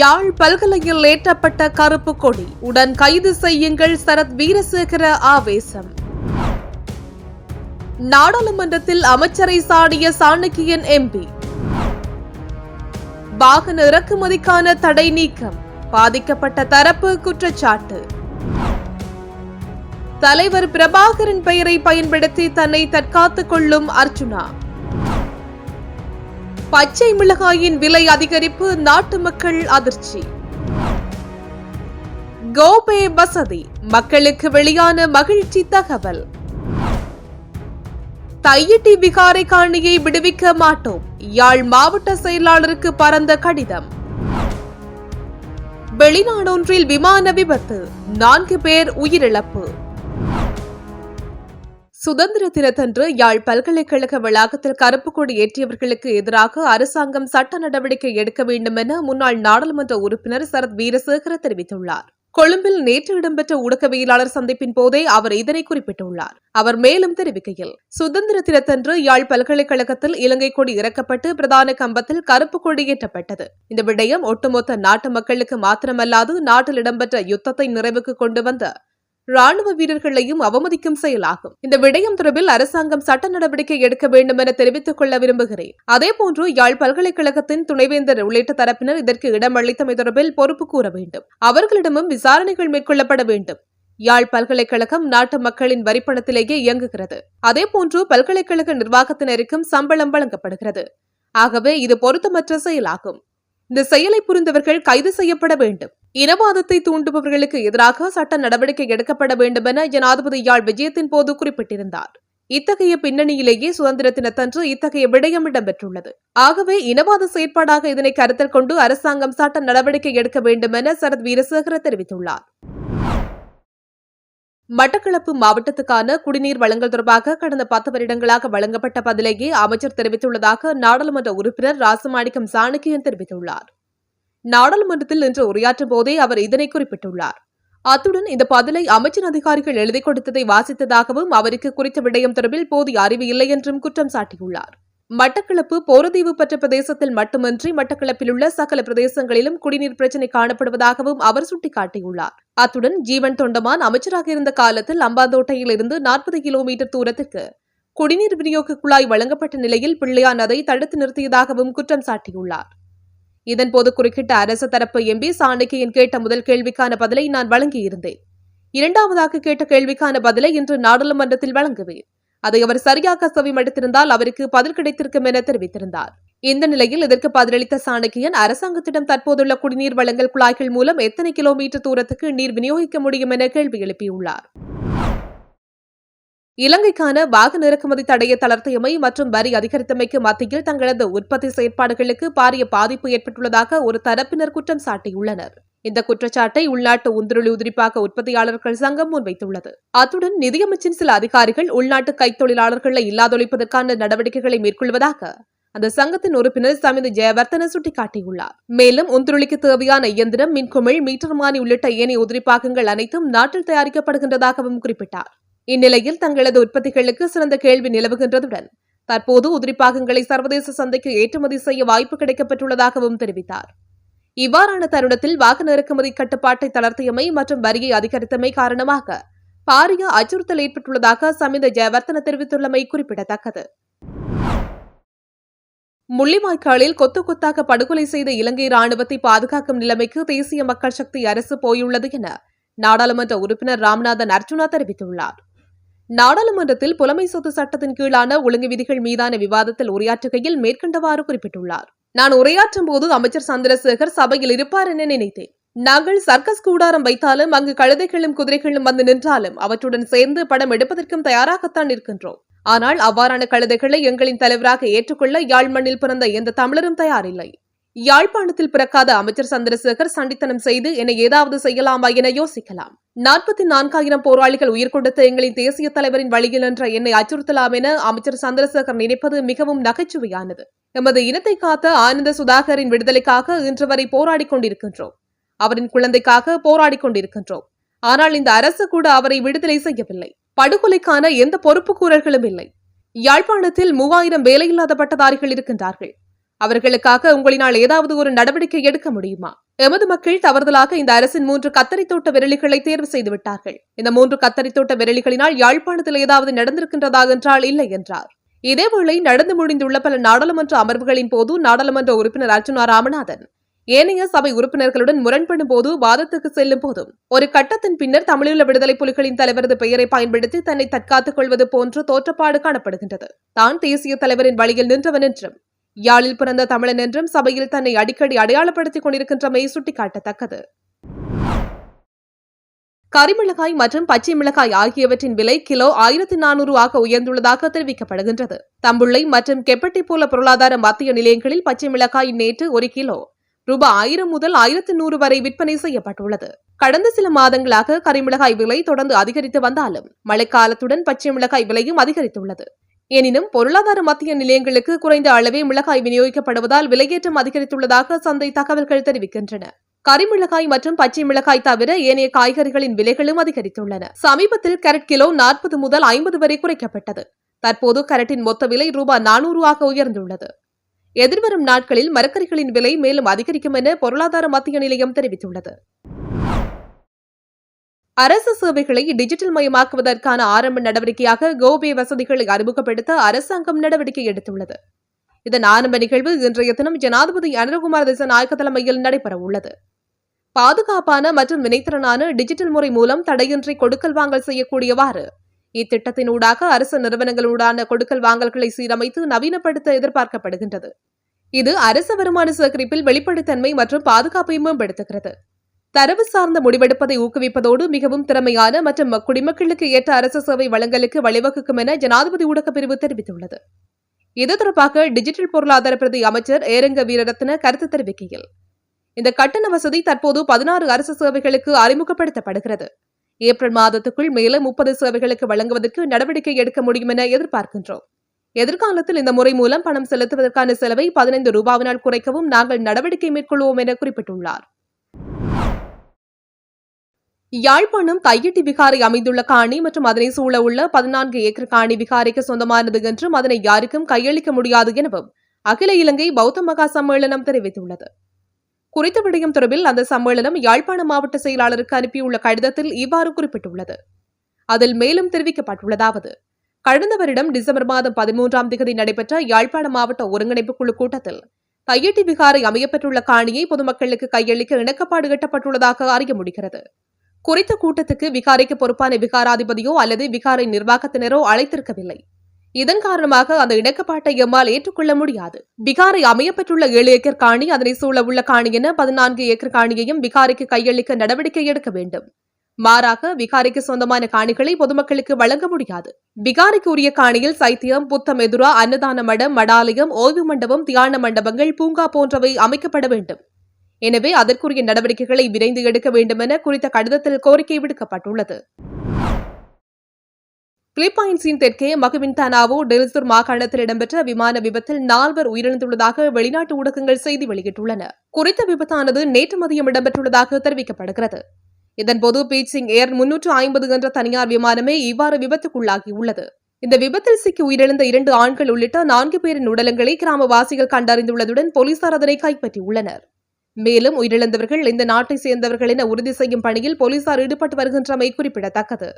யாழ் பல்கலையில் ஏற்றப்பட்ட கருப்பு கொடி. உடன் கைது செய்யுங்கள் சரத் வீரசேகர ஆவேசம். நாடாளுமன்றத்தில் அமைச்சரை சாடிய சாணக்கியன் எம்பி. வாகன இறக்குமதிக்கான தடை நீக்கம். பாதிக்கப்பட்ட தரப்பு குற்றச்சாட்டு. தலைவர் பிரபாகரன் பெயரை பயன்படுத்தி தன்னை தற்காத்துக் கொள்ளும் அர்ச்சுனா பச்சை மிளகாயின் விலை அதிகரிப்பு நாட்டு மக்கள் அதிர்ச்சி. கோபே வசதி மக்களுக்கு வெளியான மகிழ்ச்சி தகவல். தையிட்டி விகாரை காணியை விடுவிக்க மாட்டோம். யாழ் மாவட்ட செயலாளருக்கு பறந்த கடிதம். வெளிநாடொன்றில் விமான விபத்து நான்கு பேர் உயிரிழப்பு. சுதந்திர தினத்தன்று யாழ் பல்கலைக்கழக வளாகத்தில் கருப்பு கொடி ஏற்றியவர்களுக்கு எதிராக அரசாங்கம் சட்ட நடவடிக்கை எடுக்க வேண்டும் என முன்னாள் நாடாளுமன்ற உறுப்பினர் சரத் வீரசேகர தெரிவித்துள்ளார். கொழும்பில் நேற்று இடம்பெற்ற ஊடகவியலாளர் சந்திப்பின் போதே அவர் இதனை குறிப்பிட்டுள்ளார். அவர் மேலும் தெரிவிக்கையில் சுதந்திர தினத்தன்று யாழ் பல்கலைக்கழகத்தில் இலங்கை கொடி இறக்கப்பட்டு பிரதான கம்பத்தில் கருப்பு கொடி ஏற்றப்பட்டது. இந்த விடயம் ஒட்டுமொத்த நாட்டு மக்களுக்கு மாத்திரமல்லாது நாட்டில் இடம்பெற்ற யுத்தத்தை நிறைவுக்கு கொண்டு வந்த ராணுவ வீரர்களையும் அவமதிக்கும் செயலாகும். இந்த விடயம் தொடர்பில் அரசாங்கம் சட்ட நடவடிக்கை எடுக்க வேண்டும் என தெரிவித்துக் கொள்ள விரும்புகிறேன். அதேபோன்று யாழ் பல்கலைக்கழகத்தின் துணைவேந்தர் உள்ளிட்ட தரப்பினர் இதற்கு இடம் அளித்தமை தொடர்பில் பொறுப்பு கூற வேண்டும். அவர்களிடமும் விசாரணைகள் மேற்கொள்ளப்பட வேண்டும். யாழ் பல்கலைக்கழகம் நாட்டு மக்களின் வரிப்பணத்திலேயே இயங்குகிறது. அதேபோன்று பல்கலைக்கழக நிர்வாகத்தினருக்கும் சம்பளம் வழங்கப்படுகிறது. ஆகவே இது பொருத்தமற்ற செயலாகும். இந்த செயலை புரிந்தவர்கள் கைது செய்யப்பட வேண்டும். இனவாதத்தை தூண்டுபவர்களுக்கு எதிராக சட்ட நடவடிக்கை எடுக்கப்பட வேண்டும் என ஜனாதிபதி யாழ் விஜயத்தின் போது குறிப்பிட்டிருந்தார். இத்தகைய பின்னணியிலேயே சுதந்திர தினத்தன்று இத்தகைய விடயம் இடம்பெற்றுள்ளது. ஆகவே இனவாத செயற்பாடாக இதனை கருத்தில் கொண்டு அரசாங்கம் சட்ட நடவடிக்கை எடுக்க வேண்டும் என சரத் வீரசேகர தெரிவித்துள்ளார். மட்டக்களப்பு மாவட்டத்துக்கான குடிநீர் வழங்கல் தொடர்பாக கடந்த பத்து வருடங்களாக வழங்கப்பட்ட பதிலையே அமைச்சர் தெரிவித்துள்ளதாக நாடாளுமன்ற உறுப்பினர் ராசமாணிக்கம் சாணக்கியன் தெரிவித்துள்ளார். நாடாளுமன்றத்தில் இன்று உரையாற்றும் போதே அவர் இதனை குறிப்பிட்டுள்ளார். அத்துடன் இந்த பதிலை அமைச்சர் அதிகாரிகள் எழுதி கொடுத்ததை வாசித்ததாகவும் அவருக்கு குறித்த விடயம் தொடர்பில் போதிய அறிவு இல்லை என்றும் குற்றம் சாட்டியுள்ளார். மட்டக்களப்பு போரதீவு பெற்ற பிரதேசத்தில் மட்டுமின்றி மட்டக்களப்பில் உள்ள சகல பிரதேசங்களிலும் குடிநீர் பிரச்சினை காணப்படுவதாகவும் அவர் சுட்டிக்காட்டியுள்ளார். அத்துடன் ஜீவன் தொண்டமான் அமைச்சராக இருந்த காலத்தில் அம்பாந்தோட்டையில் இருந்து நாற்பது கிலோமீட்டர் தூரத்திற்கு குடிநீர் விநியோக குழாய் வழங்கப்பட்ட நிலையில் பிள்ளையான் அதை தடுத்து நிறுத்தியதாகவும் குற்றம் சாட்டியுள்ளார். இதன்போது குறுக்கிட்ட அரசு தரப்பு எம்பி சாணக்கியன் கேட்ட முதல் கேள்விக்கான பதிலை நான் வழங்கியிருந்தேன். இரண்டாவதாக கேட்ட கேள்விக்கான பதிலை இன்று நாடாளுமன்றத்தில் வழங்குவேன். அதை அவர் சரியாக செவிமடுத்திருந்தால் அவருக்கு பதில் கிடைத்திருக்கும் என தெரிவித்திருந்தார். இந்த நிலையில் இதற்கு பதிலளித்த சாணக்கியன் அரசாங்கத்திடம் தற்போதுள்ள குடிநீர் வழங்கல் குழாய்கள் மூலம் எத்தனை கிலோமீட்டர் தூரத்துக்கு நீர் விநியோகிக்க முடியும் என கேள்வி எழுப்பியுள்ளார். இலங்கைக்கான வாகன இறக்குமதி தடையை தளர்த்தியமை மற்றும் வரி அதிகரித்தமைக்கு மத்தியில் தங்களது உற்பத்தி செயற்பாடுகளுக்கு பாரிய பாதிப்பு ஏற்பட்டுள்ளதாக ஒரு தரப்பினர் குற்றம் சாட்டியுள்ளனர். இந்த குற்றச்சாட்டை உள்நாட்டு உந்துருளி உதிரிப்பாக உற்பத்தியாளர்கள் சங்கம் முன்வைத்துள்ளது. அத்துடன் நிதியமைச்சின் சில அதிகாரிகள் உள்நாட்டு கைத்தொழிலாளர்களை இல்லாதொழிப்பதற்கான நடவடிக்கைகளை மேற்கொள்வதாக அந்த சங்கத்தின் உறுப்பினர் சமிதி ஜெயவர்தன சுட்டிக்காட்டியுள்ளார். மேலும் உந்துருளிக்கு தேவையான இயந்திரம் மின்குமிழ் மீட்டர்மானி உள்ளிட்ட ஏனைய உதிரிப்பாகங்கள் அனைத்தும் நாட்டில் தயாரிக்கப்படுகின்றதாகவும் குறிப்பிட்டார். இந்நிலையில் தங்களது உற்பத்திகளுக்கு சிறந்த கேள்வி நிலவுகின்றதுடன் தற்போது உதிரிப்பாகங்களை சர்வதேச சந்தைக்கு ஏற்றுமதி செய்ய வாய்ப்பு கிடைக்கப்பட்டுள்ளதாகவும் தெரிவித்தார். இவ்வாறான தருணத்தில் வாகன இறக்குமதி கட்டுப்பாட்டை தளர்த்தியமை மற்றும் வரியை அதிகரித்தமை காரணமாக பாரிய அச்சுறுத்தல் ஏற்பட்டுள்ளதாக சமிந்த ஜெயவர்த்தன தெரிவித்துள்ளமை குறிப்பிடத்தக்கது. முள்ளிவாய்க்காலில் கொத்து கொத்தாக படுகொலை செய்த இலங்கை ராணுவத்தை பாதுகாக்கும் நிலைமைக்கு தேசிய மக்கள் சக்தி அரசு போயுள்ளது என நாடாளுமன்ற உறுப்பினர் ராம்நாதன் அர்ஜுனா தெரிவித்துள்ளார். நாடாளுமன்றத்தில் புலமை சொத்து சட்டத்தின் கீழான ஒழுங்கு விதிகள் மீதான விவாதத்தில் உரையாற்றுகையில் மேற்கண்டவாறு குறிப்பிட்டுள்ளார். நான் உரையாற்றும் போது அமைச்சர் சந்திரசேகர் சபையில் இருப்பார் என நினைத்தேன். நாங்கள் சர்க்கஸ் கூடாரம் வைத்தாலும் அங்கு கழுதைகளும் குதிரைகளும் வந்து நின்றாலும் அவற்றுடன் சேர்ந்து படம் எடுப்பதற்கும் தயாராகத்தான் இருக்கின்றோம். ஆனால் அவ்வாறான கழுதைகளை எங்களின் தலைவராக ஏற்றுக்கொள்ள யாழ் மண்ணில் பிறந்த எந்த தமிழரும் தயாரில்லை. யாழ்ப்பாணத்தில் பிறக்காத அமைச்சர் சந்திரசேகர் சண்டித்தனம் செய்து என்னை ஏதாவது செய்யலாமா என யோசிக்கலாம். நாற்பத்தி நான்காயிரம் போராளிகள் உயிர் கொடுத்த எங்களின் தேசிய தலைவரின் வழியில் என்ற என்னை அச்சுறுத்தலாம் என அமைச்சர் சந்திரசேகர் நினைப்பது மிகவும் நகைச்சுவையானது. எமது இனத்தை காத்த ஆனந்த சுதாகரின் விடுதலைக்காக இன்று வரை போராடிக் கொண்டிருக்கின்றோம். அவரின் குழந்தைக்காக போராடிக் கொண்டிருக்கின்றோம். ஆனால் இந்த அரசு கூட அவரை விடுதலை செய்யவில்லை. படுகொலைக்கான எந்த பொறுப்பு கூறல்களும் இல்லை. யாழ்ப்பாணத்தில் மூவாயிரம் வேலையில்லாத பட்டதாரிகள் இருக்கின்றார்கள். அவர்களுக்காக உங்களினால் ஏதாவது ஒரு நடவடிக்கை எடுக்க முடியுமா? எமது மக்கள் தவறுதலாக இந்த அரசின் மூன்று கத்தரி தோட்ட விரலிகளை தேர்வு செய்து விட்டார்கள். இந்த மூன்று கத்தரி தோட்ட விரலிகளினால் யாழ்ப்பாணத்தில் ஏதாவது நடந்திருக்கின்றதா என்றால் இல்லை என்றார். இதேவேளை நடந்து முடிந்துள்ள பல நாடாளுமன்ற அமர்வுகளின் போது நாடாளுமன்ற உறுப்பினர் அர்ஜுனா ராமநாதன் ஏனைய சபை உறுப்பினர்களுடன் முரண்படும் போது வாதத்துக்கு செல்லும் போதும் ஒரு கட்டத்தின் பின்னர் தமிழீழ விடுதலை புலிகளின் தலைவரது பெயரை பயன்படுத்தி தன்னை தற்காத்துக் கொள்வது போன்ற தோற்றப்பாடு காணப்படுகின்றது. தான் தேசிய தலைவரின் வழியில் நின்றவன் என்றும் யாழில் பிறந்த தமிழன் என்றும் சபையில் தன்னை அடிக்கடி அடையாளப்படுத்திக் கொண்டிருக்கின்றமை சுட்டிக்காட்டத்தக்கது. கரிமிளகாய் மற்றும் பச்சை மிளகாய் ஆகியவற்றின் விலை கிலோ ஆயிரத்தி நானூறு ஆக உயர்ந்துள்ளதாக தெரிவிக்கப்படுகின்றது. தம்புள்ளை மற்றும் கெப்பட்டி போல பொருளாதார மத்திய நிலையங்களில் பச்சை மிளகாய் நேற்று ஒரு கிலோ ரூபாய் ஆயிரம் முதல் ஆயிரத்தி நூறு வரை விற்பனை செய்யப்பட்டுள்ளது. கடந்த சில மாதங்களாக கரிமிளகாய் விலை தொடர்ந்து அதிகரித்து வந்தாலும் மழைக்காலத்துடன் பச்சை மிளகாய் விலையும் அதிகரித்துள்ளது. எனினும் பொருளாதார மத்திய நிலையங்களுக்கு குறைந்த அளவே மிளகாய் விநியோகிக்கப்படுவதால் விலையேற்றம் அதிகரித்துள்ளதாக சந்தை தகவல்கள் தெரிவிக்கின்றன. கரிமிளகாய் மற்றும் பச்சை மிளகாய் தவிர ஏனைய காய்கறிகளின் விலைகளும் அதிகரித்துள்ளன. சமீபத்தில் கேரட் கிலோ நாற்பது முதல் ஐம்பது வரை குறைக்கப்பட்டது. தற்போது கேரட்டின் மொத்த விலை ரூபாய் நானூறு ஆக உயர்ந்துள்ளது. எதிர்வரும் நாட்களில் மரக்கறிகளின் விலை மேலும் அதிகரிக்கும் என பொருளாதார மத்திய நிலையம் தெரிவித்துள்ளது. அரசு சேவைகளை டிஜிட்டல் மயமாக்குவதற்கான ஆரம்ப நடவடிக்கையாக கோபே வசதிகளை அறிமுகப்படுத்த அரசாங்கம் நடவடிக்கை எடுத்துள்ளது. இதன் ஆரம்ப நிகழ்வு இன்றைய தினம் ஜனாதிபதி அனுரகுமார் திசநாயக்க தலைமையில் நடைபெறவுள்ளது பாதுகாப்பான மற்றும் வினைத்திறனான டிஜிட்டல் முறை மூலம் தடையின்றி கொடுக்கல் வாங்கல் செய்யக்கூடியவாறு இத்திட்டத்தினூடாக அரசு நிறுவனங்களூடான கொடுக்கல் வாங்கல்களை சீரமைத்து நவீனப்படுத்த எதிர்பார்க்கப்படுகின்றது. இது அரசு வருமான சேகரிப்பில் வெளிப்படைத்தன்மை மற்றும் பாதுகாப்பை மேம்படுத்துகிறது. தரவு சார்ந்த முடிவெடுப்பதை ஊக்குவிப்பதோடு மிகவும் திறமையான மற்றும் குடிமக்களுக்கு ஏற்ற அரசு சேவை வழங்கலுக்கு வழிவகுக்கும் என ஜனாதிபதி ஊடகப்பிரிவு தெரிவித்துள்ளது. இது தொடர்பாக டிஜிட்டல் பொருளாதார பிரதி அமைச்சர் ஏரங்க வீரரத்ன கருத்து தெரிவிக்கையில் இந்த கட்டண வசதி தற்போது பதினாறு அரசு சேவைகளுக்கு அறிமுகப்படுத்தப்படுகிறது. ஏப்ரல் மாதத்துக்குள் மேலும் முப்பது சேவைகளுக்கு வழங்குவதற்கு நடவடிக்கை எடுக்க முடியும் என எதிர்பார்க்கின்றோம். எதிர்காலத்தில் இந்த முறை மூலம் பணம் செலுத்துவதற்கான செலவை பதினைந்து ரூபாவினால் குறைக்கவும் நாங்கள் நடவடிக்கை மேற்கொள்வோம் என குறிப்பிட்டுள்ளார். யாழ்ப்பாணம் தையட்டி விகாரை அமைந்துள்ள காணி மற்றும் அதனை சூழ உள்ள பதினான்கு ஏக்கர் காணி விகாரைக்கு சொந்தமானது என்றும் அதனை யாருக்கும் கையளிக்க முடியாது எனவும் அகில இலங்கை பௌத்த மகா சம்மேளனம் தெரிவித்துள்ளது. குறித்த விடயம் தொடர்பில் அந்த சம்மேளனம் யாழ்ப்பாண மாவட்ட செயலாளருக்கு அனுப்பியுள்ள கடிதத்தில் இவ்வாறு குறிப்பிட்டுள்ளது. அதில் மேலும் தெரிவிக்கப்பட்டுள்ளதாவது கடந்த வருடம் டிசம்பர் மாதம் பதிமூன்றாம் தேதி நடைபெற்ற யாழ்ப்பாண மாவட்ட ஒருங்கிணைப்பு குழு கூட்டத்தில் தையட்டி விகாரை அமையப்பெற்றுள்ள காணியை பொதுமக்களுக்கு கையளிக்க இணக்கப்பாடு எட்டப்பட்டுள்ளதாக அறிய முடிகிறது. குறித்த கூட்டத்துக்கு விகாரைக்கு பொறுப்பான விகாராதிபதியோ அல்லது விகாரை நிர்வாகத்தினரோ அழைத்திருக்கவில்லை. இதன் காரணமாக அந்த இணக்கப்பாட்டை எம்மால் ஏற்றுக்கொள்ள முடியாது. விகாரை அமையப்பெற்றுள்ள ஏழு ஏக்கர் காணி அதனை சூழ உள்ள காணி என பதினான்கு ஏக்கர் காணியையும் விகாரைக்கு கையளிக்க நடவடிக்கை எடுக்க வேண்டும். மாறாக விகாரிக்கு சொந்தமான காணிகளை பொதுமக்களுக்கு வழங்க முடியாது. விகாரிக்கு உரிய காணியில் சைத்தியம் புத்தம் எதுரா அன்னதான மடம் மடாலயம் ஓய்வு மண்டபம் தியான மண்டபங்கள் பூங்கா போன்றவை அமைக்கப்பட வேண்டும். எனவே அதற்குரிய நடவடிக்கைகளை விரைந்து எடுக்க வேண்டுமென குறித்த கடிதத்தில் கோரிக்கை விடுக்கப்பட்டுள்ளது. பிலிப்பைன்ஸின் தெற்கே மகுவின்தானாவோ டெல்சூர் மாகாணத்தில் இடம்பெற்ற விமான விபத்தில் நால்வர் உயிரிழந்துள்ளதாக வெளிநாட்டு ஊடகங்கள் செய்தி வெளியிட்டுள்ளன. குறித்த விபத்தானது நேற்று மதியம் இடம்பெற்றுள்ளதாக தெரிவிக்கப்படுகிறது. இதன்போது பீச்சிங் ஏர் முன்னூற்று ஐம்பது என்ற தனியார் விமானமே இவ்வாறு விபத்துக்குள்ளாகியுள்ளது. இந்த விபத்தில் சிக்கி உயிரிழந்த இரண்டு ஆண்கள் உள்ளிட்ட நான்கு பேரின் உடலங்களை கிராமவாசிகள் கண்டறிந்துள்ளதுடன் போலீசார் அதனை கைப்பற்றியுள்ளனர். மேலும் உயிரிழந்தவர்கள் இந்த நாட்டை சேர்ந்தவர்கள் என உறுதி செய்யும் பணியில் போலீசார் ஈடுபட்டு வருகின்றமை குறிப்பிடத்தக்கது.